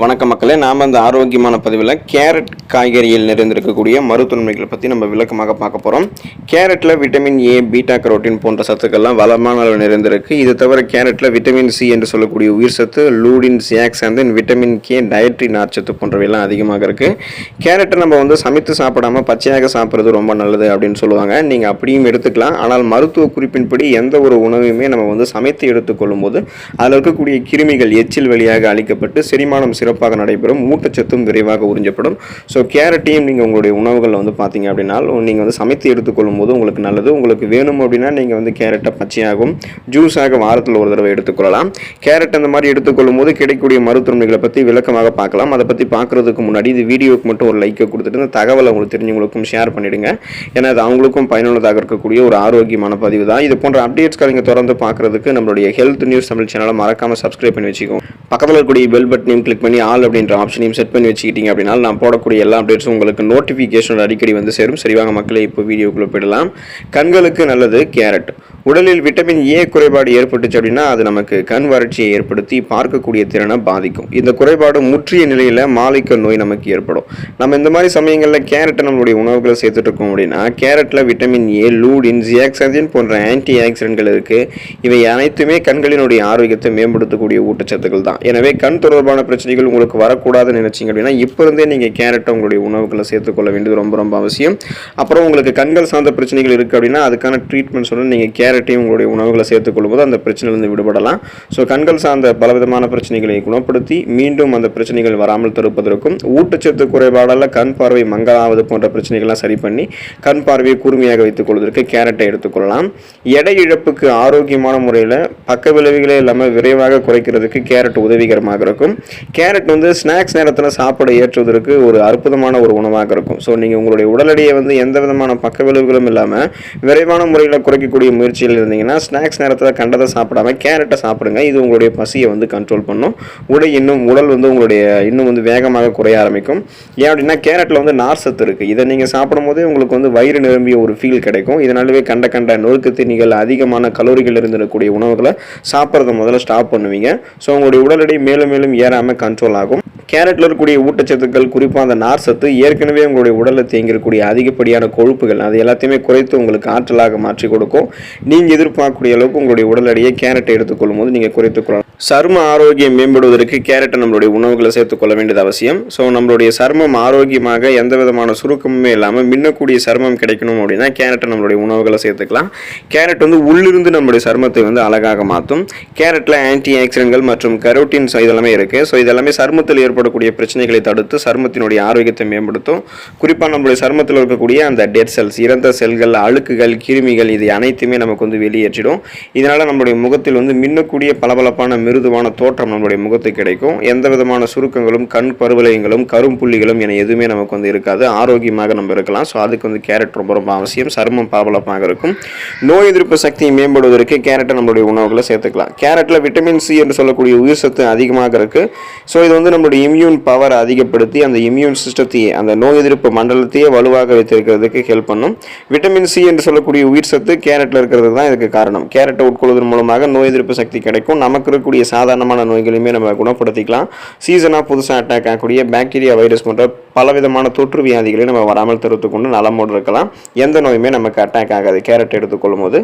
வணக்க மக்களே. நாம் அந்த ஆரோக்கியமான பதிவில் கேரட் காய்கறியில் நிறைந்திருக்கக்கூடிய மருத்துவன்மைகளை பற்றி நம்ம விளக்கமாக பார்க்க போகிறோம் கேரட்டில் விட்டமின் ஏ பீட்டா கரோட்டின் போன்ற சத்துக்கள்லாம் வளமான அளவு நிறைந்திருக்கு. இது தவிர கேரட்டில் விட்டமின் சி என்று சொல்லக்கூடிய உயிர் சத்து lutein சியாக்ஸ் and then vitamin K dietary நார்ச்சத்து போன்றவையெல்லாம் அதிகமாக இருக்குது கேரட்டை நம்ம வந்து சமைத்து சாப்பிடாம பச்சையாக சாப்பிட்றது ரொம்ப நல்லது அப்படின்னு சொல்லுவாங்க. நீங்கள் அப்படியும் எடுத்துக்கலாம். ஆனால் மருத்துவ குறிப்பின்படி எந்த ஒரு உணவையுமே நம்ம வந்து சமைத்து எடுத்துக்கொள்ளும் போது அதில் இருக்கக்கூடிய கிருமிகள் எச்சில் வழியாக அளிக்கப்பட்டு செரிமானம் சிறப்பாக நடைபெறும். ஊட்டச்சத்தும் விரைவாக உறிஞ்சப்படும். ஸோ கேரட்டையும் நீங்கள் உங்களுடைய உணவுகளில் வந்து பார்த்தீங்க அப்படின்னா நீங்கள் வந்து சமைத்து எடுத்துக்கொள்ளும் போது உங்களுக்கு நல்லது. உங்களுக்கு வேணும் அப்படின்னா நீங்கள் வந்து கேரட்டை பச்சையாகவும் ஜூஸாக வாரத்தில் ஒரு தடவை எடுத்துக்கொள்ளலாம். கேரட் அந்த மாதிரி எடுத்துக்கொள்ளும் போது கிடைக்கக்கூடிய மருத்துவமனைகளை பற்றி விளக்கமாக பார்க்கலாம். அதை பற்றி பார்க்குறதுக்கு முன்னாடி இது வீடியோக்கு மட்டும் ஒரு லைக்கை கொடுத்துட்டு இந்த தகவலை உங்களுக்கு தெரிஞ்சவங்களுக்கும் ஷேர் பண்ணிடுங்க. ஏன்னா அது அவங்களுக்கும் பயனுள்ளதாக இருக்கக்கூடிய ஒரு ஆரோக்கியமான பதிவு தான். இது போன்ற அப்டேட்ஸ்களை நீங்கள் தொடர்ந்து பார்க்குறதுக்கு நம்மளுடைய ஹெல்த் நியூஸ் தமிழ் சேனலை மறக்காமல் சப்ஸ்கிரைப் பண்ணி வச்சுக்கோங்க. பக்கத்தில் இருக்கக்கூடிய பெல் பட்டனையும் கிளிக் பண்ணி ஆல் அப்படின்ற ஆப்ஷனையும் செட் பண்ணி வச்சுக்கிட்டீங்க அப்படின்னா நான் போடக்கூடிய எல்லா அப்டேட்ஸும் உங்களுக்கு நோட்டிஃபிகேஷன் அடிக்கடி வந்து சேரும். சரிவாங்க மக்களை இப்போ வீடியோக்குள்ளே போயிடலாம். கண்களுக்கு நல்லது கேரட். உடலில் விட்டமின் ஏ குறைபாடு ஏற்பட்டுச்சு அப்படின்னா அது நமக்கு கண் வறட்சியை ஏற்படுத்தி பார்க்கக்கூடிய திறனை பாதிக்கும். இந்த குறைபாடு முற்றிய நிலையில் மாலிக்க நோய் நமக்கு ஏற்படும். நம்ம இந்த மாதிரி சமயங்களில் கேரட்டை நம்மளுடைய உணவுகளை சேர்த்துட்டு இருக்கோம் அப்படின்னா கேரட்டில் விட்டமின் ஏ லூடின் ஜியாக்சதின் போன்ற ஆன்டி ஆக்சிடென்ட்கள் இருக்குது இவை அனைத்துமே கண்களினுடைய ஆரோக்கியத்தை மேம்படுத்தக்கூடிய ஊட்டச்சத்துக்கள் தான். எனவே கண் தொடர்பான பிரச்சனைகள் உங்களுக்கு வரக்கூடாதுன்னு நினைச்சிங்க அப்படின்னா இப்போ இருந்தே நீங்கள் கேரட்டை உங்களுடைய உணவுகளை சேர்த்துக்கொள்ள வேண்டியது ரொம்ப ரொம்ப அவசியம். அப்புறம் உங்களுக்கு கண்கள் சார்ந்த பிரச்சனைகள் இருக்குது அப்படின்னா அதுக்கான ட்ரீட்மெண்ட் சொல்ல நீங்கள் கேரட்டையும் உங்களுடைய உணவுகளை சேர்த்துக்கொள்ளும் போது அந்த பிரச்சனையிலிருந்து விடுபடலாம். ஸோ கண்கள் சார்ந்த பலவிதமான பிரச்சனைகளை குணப்படுத்தி மீண்டும் அந்த பிரச்சனைகள் வராமல் தடுப்பதற்கும் ஊட்டச்சத்து குறைபாடால் கண் பார்வை மங்கலாவது போன்ற பிரச்சனைகள்லாம் சரி பண்ணி கண் பார்வையை கூர்மையாக வைத்துக் கொள்வதற்கு கேரட்டை எடுத்துக்கொள்ளலாம். எடை இழப்புக்கு ஆரோக்கியமான முறையில் பக்க விளைவுகளே இல்லாமல் விரைவாக குறைக்கிறதுக்கு கேரட் உதவிகரமாக இருக்கும். கேரட் வந்து ஸ்நாக்ஸ் நேரத்தில் சாப்பிட ஏற்றுவதற்கு ஒரு அற்புதமான ஒரு உணவாக இருக்கும். ஸோ நீங்கள் உங்களுடைய உடல் எடையை வந்து எந்த விதமான பக்க விளைவுகளும் இல்லாமல் விரைவான முறையில் குறைக்கக்கூடிய முயற்சி முயற்சியில் இருந்தீங்கன்னா ஸ்நாக்ஸ் நேரத்தில் கண்டதை சாப்பிடாம கேரட்டை சாப்பிடுங்க. இது உங்களுடைய பசியை வந்து கண்ட்ரோல் பண்ணும். உடை இன்னும் உடல் வந்து உங்களுடைய இன்னும் வந்து வேகமாக குறைய ஆரம்பிக்கும். ஏன் அப்படின்னா கேரட்டில் வந்து நார் சத்து இருக்குது இதை நீங்கள் சாப்பிடும்போதே உங்களுக்கு வந்து வயிறு நிரம்பிய ஒரு ஃபீல் கிடைக்கும். இதனாலவே கண்ட கண்ட நொறுக்கு தீனிகள் அதிகமான கலோரிகள் இருந்திருக்கக்கூடிய உணவுகளை சாப்பிட்றத முதல்ல ஸ்டாப் பண்ணுவீங்க. ஸோ உங்களுடைய உடல் எடை மேலும் மேலும் ஏறாமல் கண்ட்ரோல் ஆகும். கேரட்டில் இருக்கக்கூடிய ஊட்டச்சத்துக்கள் குறிப்பாக அந்த நார் சத்து ஏற்கனவே உங்களுடைய உடலில் தேங்கியிருக்கக்கூடிய அதிகப்படியான கொழுப்புகள் அது எல்லாத்தையுமே குறைத்து உங்களுக்கு ஆற்றலாக மாற்றி கொடுக்கும். நீங்கள் எதிர்பார்க்கக்கூடிய அளவுக்கு உங்களுடைய உடல் எடையை கேரட்டை எடுத்துக்கொள்ளும் போது நீங்கள் குறைத்துக்கொள்ளலாம் சரும ஆரோக்கியம் மேம்படுவதற்கு கேரட்டை நம்மளுடைய உணவுகளை சேர்த்துக்கொள்ள வேண்டியது அவசியம். ஸோ நம்மளுடைய சருமம் ஆரோக்கியமாக எந்த விதமான சுருக்கமுமே இல்லாமல் மின்னக்கூடிய சருமம் கிடைக்கணும் அப்படின்னா கேரட்டை நம்மளுடைய உணவுகளை சேர்த்துக்கலாம். கேரட் வந்து உள்ளிருந்து நம்மளுடைய சருமத்தை வந்து அழகாக மாற்றும். கேரட்டில் ஆன்டி ஆக்சிடென்ட்கள் மற்றும் கரோட்டின்ஸ் இதெல்லாமே இருக்குது ஸோ இதெல்லாமே சருமத்தில் ஏற்படக்கூடிய பிரச்சனைகளை தடுத்து சருமத்தினுடைய ஆரோக்கியத்தை மேம்படுத்தும். குறிப்பாக நம்மளுடைய சருமத்தில் இருக்கக்கூடிய அந்த டெட் செல்ஸ் இறந்த செல்கள் அழுக்குகள் கிருமிகள் இது அனைத்துமே நமக்கு வந்து வெளியேற்றிடும். இதனால் நம்மளுடைய முகத்தில் வந்து மின்னக்கூடிய பளபளப்பான மிருதுவான தோற்றம் நம்மளுடைய முகத்துக்கு கிடைக்கும். எந்த விதமான சுருக்கங்களும் கண் பருவலயங்களும் கரும்புள்ளிகளும் என எதுவுமே நமக்கு வந்து இருக்காது. ஆரோக்கியமாக நம்ம இருக்கலாம். ஸோ அதுக்கு வந்து கேரட் ரொம்ப ரொம்ப அவசியம். சருமம் பளபளப்பாக இருக்கும். நோய் எதிர்ப்பு சக்தியை மேம்படுவதற்கு கேரட்டை நம்மளுடைய உணவுகளை சேர்த்துக்கலாம். கேரட்டில் விட்டமின் சி என்று சொல்லக்கூடிய உயிர் சத்து அதிகமாக இருக்குது ஸோ இது வந்து நம்மளுடைய இம்யூன் பவரை அதிகப்படுத்தி அந்த இம்யூன் சிஸ்டத்தையே அந்த நோய் எதிர்ப்பு மண்டலத்தையே வலுவாக வைத்திருக்கிறதுக்கு ஹெல்ப் பண்ணும். விட்டமின் சி என்று சொல்லக்கூடிய உயிர் சத்து கேரட்டில் இருக்கிறது தான் இதுக்கு காரணம். கேரட்டை உட்கொள்வதன் மூலமாக நோய் எதிர்ப்பு சக்தி கிடைக்கும். நமக்கு இருக்கக்கூடிய சாதாரணமான நோய்களையுமே நம்ம குணப்படுத்திக்கலாம். சீசனாக புதுசாக அட்டாக் ஆகக்கூடிய பாக்டீரியா வைரஸ் போன்ற பலவிதமான தொற்று வியாதிகளை நம்ம வராமல் தடுத்து கொண்டு நலமோடு இருக்கலாம். எந்த நோயுமே நமக்கு அட்டாக் ஆகாது. கேரட் எடுத்துக்கொள்ளும் போது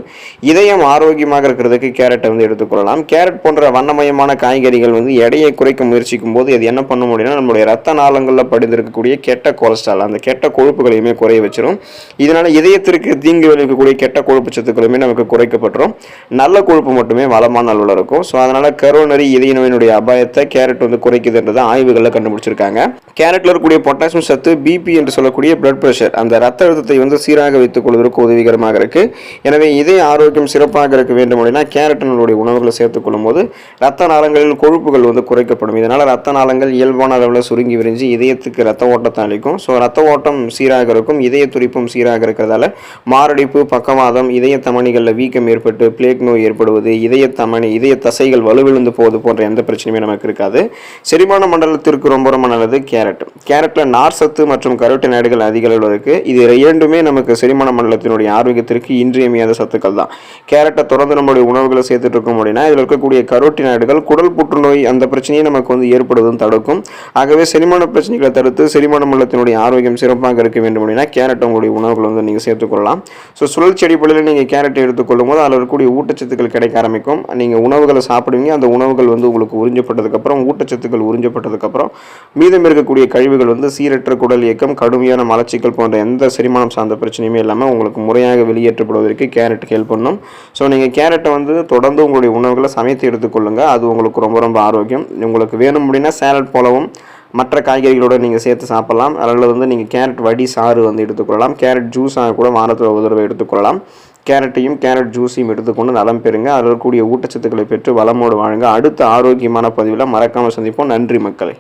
இதயம் ஆரோக்கியமாக இருக்கிறதுக்கு கேரட்டை வந்து எடுத்துக்கொள்ளலாம் கேரட் போன்ற வண்ணமயமான காய்கறிகள் வந்து எடையை குறைக்க முயற்சிக்கும் போது அது என்ன பண்ண முடியும்னா நம்மளுடைய ரத்த நாளங்களில் படிந்திருக்கக்கூடிய கெட்ட கொலஸ்ட்ரால் அந்த கெட்ட கொழுப்புகளையுமே குறைய வச்சிடும் இதனால் இதயத்திற்கு தீங்கு விளைவிக்கக்கூடிய கெட்ட கொழுப்பு சத்துக்களுமே நமக்கு குறைக்கப்பட்டுரும். நல்ல கொழுப்பு மட்டுமே வளமான அளவில் இருக்கும். ஸோ அதனால் கரோனரி இதய நோயினுடைய அபாயத்தை கேரட் வந்து குறைக்குதுன்றதை ஆய்வுகளில் கண்டுபிடிச்சிருக்காங்க. கேரட்டில் இருக்கக்கூடிய பொட்ட பொட்டாசியம் சத்து பிபி என்று சொல்லக்கூடிய பிளட் ப்ரெஷர் அந்த ரத்த அழுத்தத்தை வந்து சீராக வைத்துக் கொள்வதற்கு உதவிகரமாக இருக்கு. எனவே இதய ஆரோக்கியம் சிறப்பாக இருக்க வேண்டும் அப்படின்னா கேரட்டினுடைய உணவுகளை சேர்த்துக் போது ரத்த நாளங்களில் கொழுப்புகள் வந்து குறைக்கப்படும். இதனால் ரத்த நாளங்கள் இயல்பான அளவில் சுருங்கி விரிஞ்சு இதயத்துக்கு ரத்த ஓட்டத்தை அளிக்கும். ஸோ ரத்த ஓட்டம் சீராக இருக்கும். இதய துடிப்பும் சீராக இருக்கிறதால மாரடைப்பு பக்கவாதம் இதய தமணிகளில் வீக்கம் ஏற்பட்டு பிளேக் நோய் ஏற்படுவது இதய தமணி இதய தசைகள் வலுவிழுந்து போவது போன்ற எந்த பிரச்சனையுமே நமக்கு இருக்காது. செரிமான மண்டலத்திற்கு ரொம்ப ரொம்ப நல்லது கேரட். கேரட்டில் நார் சத்து மற்றும் கரோட்டினாய்டுகள் அதிக அளவில் இருக்குது இது இரண்டுமே நமக்கு செரிமான மண்டலத்தினுடைய ஆரோக்கியத்திற்கு இன்றியமையாத சத்துக்கள் தான். கேரட்டை தொடர்ந்து நம்மளுடைய உணவுகளை சேர்த்துட்டு இருக்கோம் அப்படின்னா இதில் இருக்கக்கூடிய கரோட்டினாய்டுகள் குடல் புற்றுநோய் அந்த பிரச்சனையை நமக்கு வந்து ஏற்படுவதும் தடுக்கும். ஆகவே செரிமான பிரச்சனைகளை தடுத்து செரிமான மண்டலத்தினுடைய ஆரோக்கியம் சிறப்பாக இருக்க வேண்டும் அப்படின்னா கேரட் உங்களுடைய உணவுகளை வந்து நீங்கள் சேர்த்துக்கொள்ளலாம் ஸோ சுழல் செடி நீங்கள் கேரட்டை எடுத்துக்கொள்ளும் போது அதில் இருக்கக்கூடிய ஊட்டச்சத்துக்கள் கிடைக்க ஆரம்பிக்கும். நீங்கள் உணவுகளை சாப்பிடுவீங்க அந்த உணவுகள் வந்து உங்களுக்கு உறிஞ்சப்பட்டதுக்கப்புறம் ஊட்டச்சத்துக்கள் உறிஞ்சப்பட்டதுக்கப்புறம் மீதம் இருக்கக்கூடிய கழிவுகள் வந்து சீரற்ற குடல் இயக்கம் கடுமையான மலச்சிக்கல் போன்ற எந்த செரிமானம் சார்ந்த பிரச்சனையுமே இல்லாமல் உங்களுக்கு முறையாக வெளியேற்றப்படுவதற்கு கேரட் ஹெல்ப் பண்ணும். ஸோ நீங்கள் கேரட்டை வந்து தொடர்ந்து உங்களுடைய உணவுகளை சமைத்து எடுத்துக்கொள்ளுங்கள் அது உங்களுக்கு ரொம்ப ரொம்ப ஆரோக்கியம். உங்களுக்கு வேணும் அப்படின்னா சேலட் போலவும் மற்ற காய்கறிகளோடு நீங்கள் சேர்த்து சாப்பிடலாம். அதில் வந்து நீங்கள் கேரட் வடி சாறு வந்து எடுத்துக்கொள்ளலாம் கேரட் ஜூஸாக கூட வாரத்தில் ஒரு தடவை எடுத்துக்கொள்ளலாம் கேரட்டையும் கேரட் ஜூஸையும் எடுத்துக்கொண்டு நலம் பெறுங்க. அதில் இருக்கக்கூடிய ஊட்டச்சத்துக்களை பெற்று வளமோடு வாழுங்க. அடுத்த ஆரோக்கியமான பதிவில் மறக்காமல் சந்திப்போம். நன்றி மக்களை.